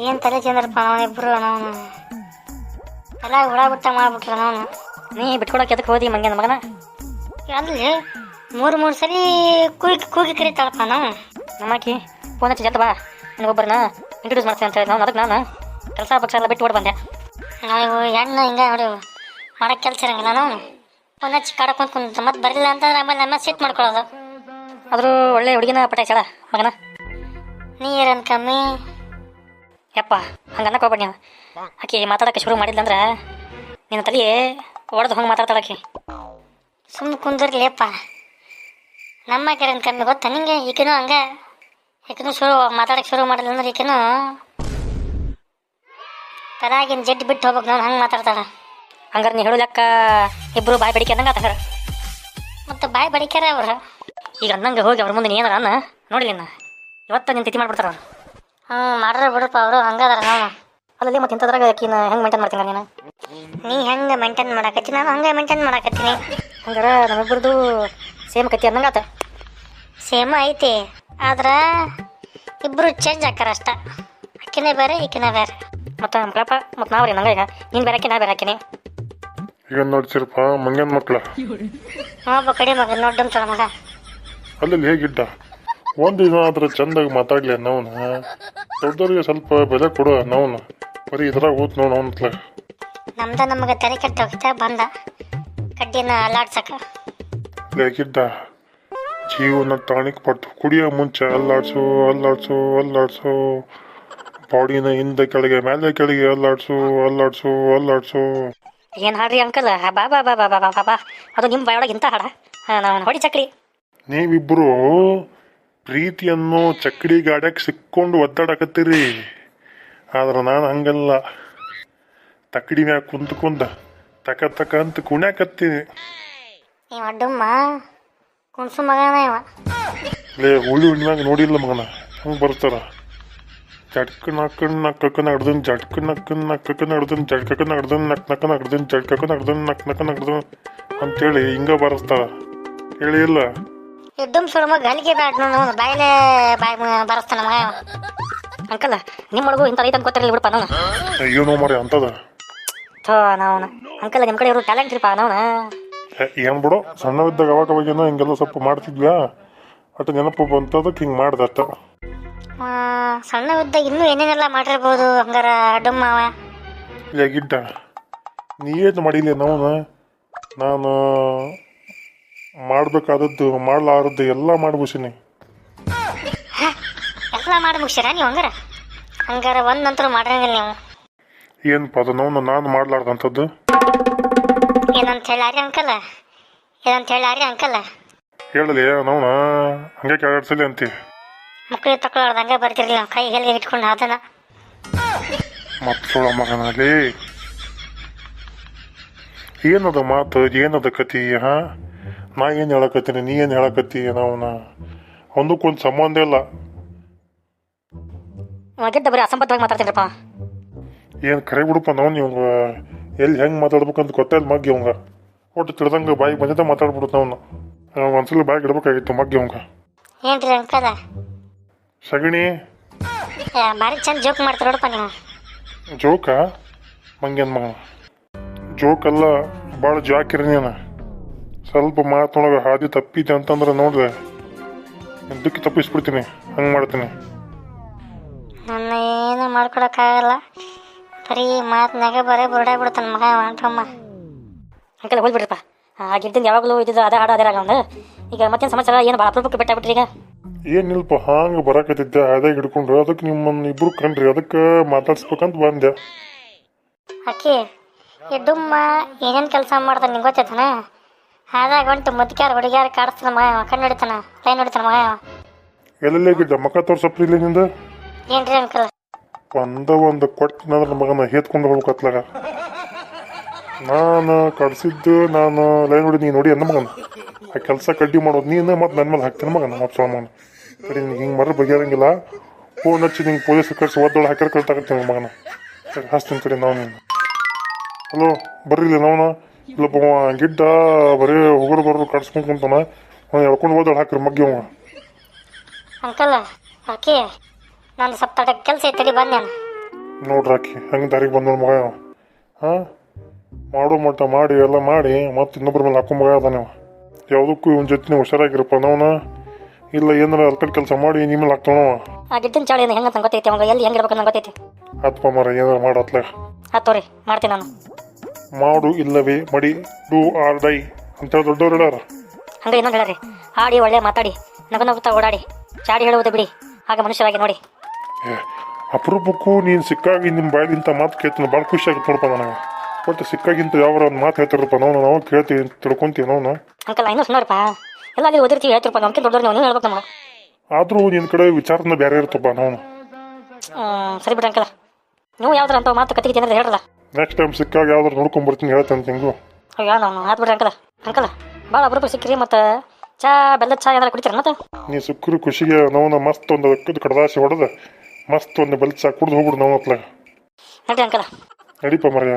ಏನು ತಲೆ ಚಂದ್ರಪ್ಪ ಅವನಿಬ್ರು ನಾವು ಎಲ್ಲ ಹುಳ ಬಿಟ್ಟ ಮಾಡ್ಬಿಟ್ರ ನಾವು ನೀ ಬಿಟ್ಕೊಡಕ್ಕೆ ಎದಕ್ಕೆ ಹೋದಿ ಮಂಗ್ಯನ ಮಗನ ಅಲ್ಲಿ ಮೂರು ಮೂರು ಸರಿ ಕೂಗಿ ಕೂಗಿ ಕರೀತಾಳಪ್ಪ ನಾವು ನಮ್ಮಕ್ಕಿ ಫೋನ್ ಹಚ್ಚಿ ಜಲ್ದ ಬಾ ನನಗೊಬ್ಬರನ್ನ ಇಂಟ್ರೊಡ್ಯೂಸ್ ಮಾಡ್ತೀನಿ ಅಂತ ಹೇಳಿ ನಾನು ಅದಕ್ಕೆ ನಾನು ಕೆಲಸ ಪಕ್ಷ ಎಲ್ಲ ಬಿಟ್ಟು ಓಡ್ ಬಂದೆ ನಾವು ಹೆಣ್ಣು ಹಿಂಗೆ ನೋಡಿ ಮಾಡಕ್ಕೆ ಕೆಲಸ ಇರಂಗಿಲ್ಲ ನಾವು ಒಂದು ಹಚ್ಚಿ ಕಾಡಕ್ಕೆ ಕುಂತ ಕುಂತ ಮತ್ತೆ ಬರಲಿಲ್ಲ ಅಂತಂದ್ರೆ ಆಮೇಲೆ ನಮ್ಮ ಸಿಟ್ ಮಾಡ್ಕೊಳ್ಳೋದು ಆದರೂ ಒಳ್ಳೆ ಹುಡುಗಿನ ಪಟಾಯಿಸಾಳ ಮಗನ ನೀರನ್ ಕಮ್ಮಿ ಯಪ್ಪ ಹಂಗೆ ಹೋಗ್ಬೇಡಿ ನೀವು. ಆಕಿ ಮಾತಾಡೋಕೆ ಶುರು ಮಾಡಿದ್ಲಂದ್ರೆ ನಿನ್ನ ತಲೆ ಒಡೆದು ಹಂಗೆ ಮಾತಾಡ್ತಾಳಕಿ ಸುಮ್ಮನೆ ಕುಂದಿರ್ಲಿಯಪ್ಪ. ನಮ್ಮ ಕೆರನ್ ಕಮ್ಮಿ ಗೊತ್ತಾ ನಿಂಗೆ? ಈಕೆನೂ ಹಂಗೆ. ಈಕೆನೂ ಶುರು ಮಾತಾಡಕ್ಕೆ ಶುರು ಮಾಡಿಲ್ಲ ಅಂದ್ರೆ ಈಕೆನೂ ತಲಾಗಿನ ಜಡ್ಡು ಬಿಟ್ಟು ಹೋಗ್ಬೇಕು ನಾನು ಹಂಗೆ ಮಾತಾಡ್ತಾಳ. ಹಂಗಾರೆ ನೀ ಹೇಳು ಲೆಕ್ಕ ಇಬ್ಬರು ಬಾಯಿ ಬಡಿಕೆ ಅನ್ನಂಗೆ ಆತ ಮತ್ತು ಬಾಯಿ ಬಡಿಕ್ಯಾರ ಅವ್ರು? ಈಗ ಅನ್ನಂಗೆ ಹೋಗಿ ಅವ್ರ ಮುಂದೆ ಏನಾರ ಅನ್ನ ನೋಡಿಲ್ಲ ಇವತ್ತು ನಿನ್ನ ತಿಥಿ ಮಾಡ್ಬಿಡ್ತಾರ ಅವ್ರು. ಹ್ಞೂ ಮಾಡ್ರೆ ಬಿಡಪ್ಪ ಅವರು ಹಂಗದಾರ ನಾವು. ಅಲ್ಲಲ್ಲಿ ಮತ್ತೆ ಇಂಥದ್ರಾಗ ಆಕಿನ ಹೆಂಗೆ ಮೇಂಟೈನ್ ಮಾಡ್ತೀನಿ ನೀನು? ನೀ ಹೆಂಗೆ ಮೇಂಟೈನ್ ಮಾಡಾಕತ್ತಿ? ನಾನು ಹಂಗೆ ಮೇಂಟೈನ್ ಮಾಡಾಕತ್ತೀನಿ. ಹಂಗಾರೆ ನಮ್ಮಿಬ್ಬರದು ಸೇಮ್ ಕತ್ತಿ ಅನ್ನಂಗೆ ಆತ. ಸೇಮ್ ಐತಿ. ಆದ್ರೆ ಇಬ್ಬರು ಚೇಂಜ್ ಆಕಾರ ಅಷ್ಟ. ಅಕ್ಕಿನೇ ಬೇರೆ ಈಕಿನ ಬೇರೆ. ಮತ್ತೆ ನಮ್ಮ ಕಳಪ ಮತ್ತು ನಾವು ರೀ ನಂಗೆ ಈಗ. ನೀನು ಬೇರೆ ಹಾಕಿ ನಾ ಬೇರೆ ಹಾಕಿನಿ ಈಗ ನೋಡ್ತಿರಪ್ಪ ಮಂಗ್ಯನ ಮಕ್ಳ. ಒಬ್ಬ ಕಡೆ ಮಗ ನೋಡ್ಡಮ್ ಮಗ. ಅಲ್ಲಿ ಹೇಗಿದ್ದ? ಒಂದಿನ ಆದ್ರೆ ಚಂದಾಗಿ ಮಾತಾಡ್ಲಿ ಅನ್ನವನ. ದೊಡ್ಡವ್ರಿಗೆ ಸ್ವಲ್ಪ ಬೆಲೆ ಕೊಡು ಅನ್ನವನ. ಬರೀ ಇದ್ರಾಗ ಓದ್ ನೋಡು ಅಂತಲ ನಮ್ದ ನಮಗೆ ತಲೆ ಕೆಟ್ಟ ಹೋಗ್ತಾ ಬಂದ. ಕಡ್ಡಿನ ಅಲ್ಲಾಡ್ಸಕ. ಬೇಕಿದ್ದ ಜೀವನ ತಾಣಿಕ್ ಪಟ್ಟು ಕುಡಿಯೋ ಮುಂಚೆ ಅಲ್ಲಾಡ್ಸು ಅಲ್ಲಾಡ್ಸು ಅಲ್ಲಾಡ್ಸು. ಬಾಡಿನ ಹಿಂದೆ ಕೆಳಗೆ ಮೇಲೆ ಕೆಳಗೆ ಅಲ್ಲಾಡ್ಸು ಅಲ್ಲಾಡ್ಸು ಅಲ್ಲಾಡ್ಸು. ಏನ್ ಹಾಡ್ರಿ ಅಂಕಲ್? ಬಾ ಬಾ ಬಾ ಬಾ ಬಾ ಬಾ ಅದು ನಿಮ್ಮ ಬಾಯೊಳಗೆ ಇಂಥ ಹಾಡ. ಹಾಂ ಹೊಡಿ ಚಕ್ರಿ ನೀವಿಬ್ಬರು ಪ್ರೀತಿಯನ್ನು ಚಕ್ಕಡಿ ಗಾಡ್ಯಾಗ ಸಿಕ್ಕೊಂಡು ಒದ್ದಾಡಕತ್ತೀರಿ. ಆದ್ರೆ ನಾನು ಹಂಗಲ್ಲ. ತಕ್ಕಡಿ ಮ್ಯಾಗ ಕುಂತ್ಕೊಂಡ ಕುಂತ ತಕ ತಕ ಅಂತ ಕುಣ್ಯಾಕತ್ತೀನಿ. ಇವ ಡುಮ್ಮ ಕುಣ್ಸು ಮಗನ ಇವ. ಲೇ ಹುಳಿ ಹುಣ್ಣಿಮ್ಯಾಗ ನೋಡಿಲ್ಲ ಮಗನ. ಹಂಗೆ ಬರ್ತಾರ? ಜಟ್ಕ ನಕ್ಕನ್ ನಕ್ಕನ ಹಡ್ದನ್ ಜಟ್ಕ ನಕ್ಕನ್ ನಕ್ಕನ ಹಡ್ದನ್ ಜಡ್ಕನ ಹಡ್ದನ್ ನಕ್ ನಕ್ಕನ್ ಹಡ್ದನ್ ಜಡ್ಕನ ಹಡ್ದನ್ ನಕ್ ನಕ್ಕನ್ ಹಡ್ದನ್ ಅಂತೇಳಿ ಹಿಂಗ ಬರಸ್ತಾರ. ಹೇಳಿ ಇಲ್ಲ ಡುಮ್ ಸುರ ಮಗ ಬ್ಯಾಡ ನೋಡು ಬಾಯಿಲೆ ಬಾಯ್ ಬರಸ್ತಾನ ಮಗ ಅಂಕಲ್ ನಿಮ್ಮೊಳಗೂ ಇಂಥ ಐತೆ ಗೊತ್ತಿರಲಿ ಬಿಡಪ್ಪ ನಾನು ಏನು ಮಾಡಿ ಅಂತದ ಥೋ ನಾವು ಅಂಕಲ್ ನಿಮ್ಮ ಕಡೆ ಇರೋ ಟ್ಯಾಲೆಂಟ್ ರೀಪ ನಾವನ? ಏನು ಬಿಡು ಸಣ್ಣವಿದ್ದಾಗ ಅವಾಗ ಅವಾಗೇನೋ ಹಿಂಗೆಲ್ಲ ಸ್ವಲ್ಪ ಮಾಡ್ತಿದ್ವ್ಯಾ ಅಟ್ ನೆನಪು ಬಂತದಕ್ಕೆ ಹಿಂಗೆ ಮಾಡ್ದೆ ಅಷ್ಟ. ಸಣ್ಣವಿದ್ದಾಗ ಇನ್ನೂ ಏನೇನೆಲ್ಲ ಮಾಡಿರ್ಬೋದು ಹಂಗಾರ ಅಡಮ್ಮ ಅವ ಗಿಡ್ಡ ನೀ ಏನು ಮಾಡಿಲ್ಲ ನಾವನ? ನಾನು ಮಾಡ್ಬೇಕಾದದ್ದು ಮಾಡ್ಲಾರದ್ದು ಎಲ್ಲ ಮಾಡ್ಬಿಸಿನಿ ಎಲ್ಲ ಮಾಡಿ ಮುಗಿಸ್ಯಾರ ನೀವು ಹಂಗಾರ? ಹಂಗಾರ ಒಂದು ನಂತರ ಮಾಡಿರಂಗಿಲ್ಲ ನೀವು. ಏನಪ್ಪ ಅದು ನಾವು ನಾನು ಮಾಡ್ಲಾರ್ದಂಥದ್ದು? ಏನಂತ ಹೇಳಾರಿ ಅಂಕಲ್? ಏನಂತ ಹೇಳಾರಿ ಅಂಕಲ್? ಹೇಳಲಿ ನೋಣ ಹಂಗೆ ಕೆಳಾಡ್ಸಲಿ ಅಂತಿ. ಮಕ್ಕಳಿಗೆ ತಗೊಳ್ಳೋದಂಗೆ ಬರ್ತಿರ್ಲಿಲ್ಲ ನಾವು. ಕೈ ಹೆಲ್ಗೆ ಇಟ್ಕೊಂಡು ಅದನ್ನ. ಮಕ್ಕಳ ಮಗನಲ್ಲಿ ಏನದ ಮಾತು ಏನದ ಕತಿ ಹಾ? ನಾ ಏನು ಹೇಳಕತ್ತೀನಿ ನೀ ಏನು ಹೇಳಕತ್ತಿ ನಾವನ ಒಂದಕ್ಕೊಂದು ಸಂಬಂಧ ಇಲ್ಲ. ಗೆದ್ದ ಬರೀ ಅಸಂಬದ್ಧವಾಗಿ ಮಾತಾಡ್ತೀನಿರಪ್ಪ ಏನು ಕರೆ ಬಿಡಪ್ಪ ನಾವು ಇವಂಗ ಎಲ್ಲಿ ಹೆಂಗೆ ಮಾತಾಡ್ಬೇಕಂತ ಗೊತ್ತಾಯ್ತು ಮಗ್ಗಿ ಅವಂಗ. ಒಟ್ಟು ತಿಳ್ದಂಗೆ ಬಾಯಿ ಬಂದಿದ್ದ ಮಾತಾಡ್ಬಿಡುತ್ತೆ ನಾವು ಒಂದ್ಸಲ ಬಾಯಿಗೆ ಇಡಬೇಕಾಗಿತ್ತು ಮಗ್ಗಿ ಅವಂಗ. ಏನ್ರಿ ಸಗಣಿ? ಭಾರಿ ಚಂದ ಜೋಕ್ ಮಾಡ್ತೀರ ನೋಡಪ್ಪ ನೀವು. ಜೋಕ ಮಂಗೇನ್. ಮಗ ಜೋಕ್ ಅಲ್ಲ ಭಾಳ ಜಾಕಿರಿ ನೀನು. ಸ್ವಲ್ಪ ಮಾತೊಳಗೆ ಹಾದಿ ತಪ್ಪಿದೆ ಅಂತಂದ್ರೆ ನೋಡಿದೆ. ದುಃಖಿ ತಪ್ಪಿಸ್ಬಿಡ್ತೀನಿ. ಹಂಗೆ ಮಾಡ್ತೀನಿ. ನನ್ನ ಏನು ಮಾಡ್ಕೊಡಕ್ಕಾಗಲ್ಲ. ಬರೀ ಮಾತಿನಾಗ ಬರೀ ಬುರುಡಾಗಿ ಬಿಡ್ತಾನೆ ಮಗ ಹೊಂಟಮ್ಮ ಅಂಕಲ್ ಹೋಗ್ಬಿಡ್ರಪ್ಪ. ಆ ಗಿಡ್ದಿಂದ ಯಾವಾಗಲೂ ಇದ್ದಿದ್ದು ಅದೇ ಹಾಡು ಅದೇ ಒಂದು ಈಗ ಮತ್ತೇನು ಸಮಾಚಾರ? ಏನು ಭಾಳ ಅಪರೂಪಕ್ಕೆ ಬಿಟ್ಟಾಗ್ಬಿಟ್ರಿ ಈಗ? ಏನಿಲ್ಪ ಹಾಂಗೆ ಬರಕತ್ತಿದ್ದೆ ಅದೇ ಹಿಡ್ಕೊಂಡ್ರು ಅದಕ್ಕೆ ನಿಮ್ಮನ್ನ ಇಬ್ರು ಕಂಡ್ರಿ ಅದಕ್ಕೆ ಮಾತಾಡ್ಸ್ಬೇಕಂತ ಬಂದೆ. ಅಕ್ಕಿ ಈ ಡುಮ್ಮ ಏನೇನು ಕೆಲಸ ಮಾಡ್ತಾನೆ ನಿಂಗೆ ಗೊತ್ತೈತನ ಆದಾಗ ಹೊಂಟು ಮುದ್ಕ್ಯಾರ ಹುಡುಗ್ಯಾರ ಕಾಡಿಸ್ತಾನ ಮಗ ಕಣ್ಣು ಹಿಡಿತಾನ ಲೈನ್ ಹಿಡಿತಾನ ಮಗ ಎಲ್ಲೆಲ್ಲಿ ಎಲ್ಲೆಲ್ಲಿಗಿದ್ದ ಮಕ್ಕ ತೋರ್ಸಪ್ರಿ ಇಲ್ಲಿ ನಿಂದ? ಏನ್ರಿ ಅಂಕಲ್? ಒಂದ ಒಂದು ಕೊಟ್ಟಿನಂದ್ರೆ ಮಗನ ಹೇತ್ಕೊಂಡು ಹೋಗ್ಬೇಕತ್ಲಾಗ ನಾನು ಕಡ್ಸಿದ್ದು ನಾನು ಲೈನ್ ನೋಡಿ ನೀ ನೋಡಿ ಅನ್ನ ಮಗನ. ಆ ಕೆಲಸ ಕಡ್ಡಿ ಮಾಡೋದು ನೀನು ಮತ್ತೆ ನನ್ನ ಮೇಲೆ ಹಾಕ್ತೀನಿ ಮಗನ ಮತ್ತೆ ಸೋಳ ಮಗನ ಸರಿ ನಿಂಗೆ ಹಿಂಗೆ ಮರ ಬಗೆಹರಂಗಿಲ್ಲ ಫೋನ್ ಹಚ್ಚಿ ನಿಂಗೆ ಪೊಲೀಸ್ ಕಳ್ಸಿ ಒದ್ದೊಳ ಹಾಕಿರ ಕಳ್ತಾಕತ್ತೀನಿ ಮಗನ. ಸರಿ ಹಾಸ್ತೀನಿ ಕಡೆ ನಾವು ನೀನು ಹಲೋ ಬರ್ರಿ ಇಲ್ಲಿ ನಾವು ಇಲ್ಲಪ್ಪ ಅವ ಗಿಡ್ಡ ಬರೀ ಹೋಗೋರು ಬರೋರು ಕಟ್ಸ್ಕೊಂಡು ಕುಂತಾನ. ಅವ್ನು ಎಳ್ಕೊಂಡು ಹೋದಳು ಹಾಕ್ರಿ ಮಗ್ಗಿ ಅವ. ಅಂಕಲ್ ಆಕಿ ನಾನು ಸ್ವಲ್ಪ ಕೆಲಸ ಐತೆ ತಡಿ ಬಂದೆ ನೋಡ್ರಿ ನೋಡ್ರಾಕಿ ಹಂಗೆ ದಾರಿಗೆ ಬಂದ ಮಗ ಅವ. ಹಾಂ? ಮಾಡೋ ಮಟ್ಟ ಮಾಡಿ ಎಲ್ಲ ಮಾಡಿ ಮತ್ತೆ ಇನ್ನೊಬ್ಬರ ಮೇಲೆ ಹಾಕೋ ಮಗ ಅದ ನೀವು ಯಾವುದಕ್ಕೂ ಇವನ ಜೊತೆ ಹುಷಾರಾಗಿರಪ್ಪ ನಾವನ. ಇಲ್ಲ ಏನಾರ ಅಲ್ಕಡ್ ಕೆಲಸ ಮಾಡಿ ನಿಮ್ಮ ಮೇಲೆ ಹಾಕ್ತಾನವ ಆ ಗಿಡ್ಡಿನ ಚಾಳಿ ಹೆಂಗೆ ಗೊತ್ತೈತಿ ಅವಾಗ ಎಲ್ಲಿ ಹೆಂಗೆ ನಂಗೆ ಗೊತ್ತೈತಿ. ಅಪ್ಪ ಮರ ಏನಾರ ಮಾಡತ್ಲೆ ಹಾ ತೋರಿ ಮಾಡ್ತೀನಿ ನಾನು. ಮಾಡು ಇಲ್ಲವೇ ಮಡಿ ಡೂ ಆರ್ ಡೈ ಅಂತ ದೊಡ್ಡವ್ರು ಹೇಳಾರ. ಹಂಗೆ ಇನ್ನೊಂದು ಹೇಳ್ರಿ ಆಡಿ ಒಳ್ಳೆ ಮಾತಾಡಿ ನಗು ನಗುತ್ತಾ ಓಡಾಡಿ. ಚಾಡಿ ಹೇಳುವುದು ಬಿಡಿ ಹಾಗೆ ಮನುಷ್ಯರಾಗಿ ನೋಡಿ. ಏ, ಅಪರೂಪಕ್ಕೂ ನೀನು ಸಿಕ್ಕಾಗಿ ನಿಮ್ಮ ಬಾಯಿಂತ ಮಾತು ಕೇಳ್ತೀನಿ ಭಾಳ ಖುಷಿ ಆಗುತ್ತೆ ನೋಡಪ್ಪ ನನಗೆ. ಒಟ್ಟು ಸಿಕ್ಕಾಗಿಂತ ಯಾವ ಒಂದು ಮಾತು ಹೇಳ್ತಾರಪ್ಪ ನಾವು ನಾವು ಕೇಳ್ತೀವಿ ತಿಳ್ಕೊಂತೀವಿ ನಾವು ಅಂಕಲ್ ಇನ್ನೂ ಸುಮ್ಮನಪ್ಪ ಎಲ್ಲ ಅಲ್ಲಿ ಓದಿರ್ತೀವಿ ಹೇಳ್ತಿರಪ್ಪ ನಮ್ಗೆ ದೊಡ್ಡವ್ರು ನೀವು ಹೇಳ್ಬೇಕು ನಮಗೆ. ಆದರೂ ನಿನ್ನ ಕಡೆ ವಿಚಾರನ ಬೇರೆ ಇರ್ತಪ್ಪ ನಾವು ಸರಿ ಬಿಡ್ರಿ ಅಂಕಲ್. ನೀವು ಯಾವ್ದಾರ ಅಂತ ಮಾತು ಕತ್ತಿಗೆ ಏನಾದ್ರು ಹೇಳ್ರಲ್ಲ. ನೆಕ್ಸ್ಟ್ ಟೈಮ್ ಸಿಕ್ಕಾಗ ಯಾವ್ದಾರು ನೋಡ್ಕೊಂಬರ್ತೀನಿ ಹೇಳ್ತೇನೆ ತಿಂಗು ಅಯ್ಯೋ ನಾನು ಆತ್ ಬಿಡ್ರಿ ಅಂಕಲ. ಅಂಕಲ ಭಾಳ ಅಪರೂಪ ಸಿಕ್ಕಿರಿ ಮತ್ತು ಚಾ ಬೆಲ್ಲದ ಚಾ ಏನಾರ ಕುಡಿತೀರ ಮತ್ತೆ? ನೀ ಸುಕ್ಕರು ಖುಷಿಗೆ ನಾವು ಮಸ್ತ್ ಒಂದು ಅಕ್ಕದ ಕಡದಾಸಿ ಹೊಡೆದ ಮಸ್ತ್ ಒಂದು ಬೆಲ್ಲದ ಚಾ ಕುಡ್ದು ಹೋಗ್ಬಿಡು ನಾವು ಅತ್ಲಾಗ ನಡ್ರಿ ಅಂಕಲ. ನಡೀಪ ಮರ್ಯ.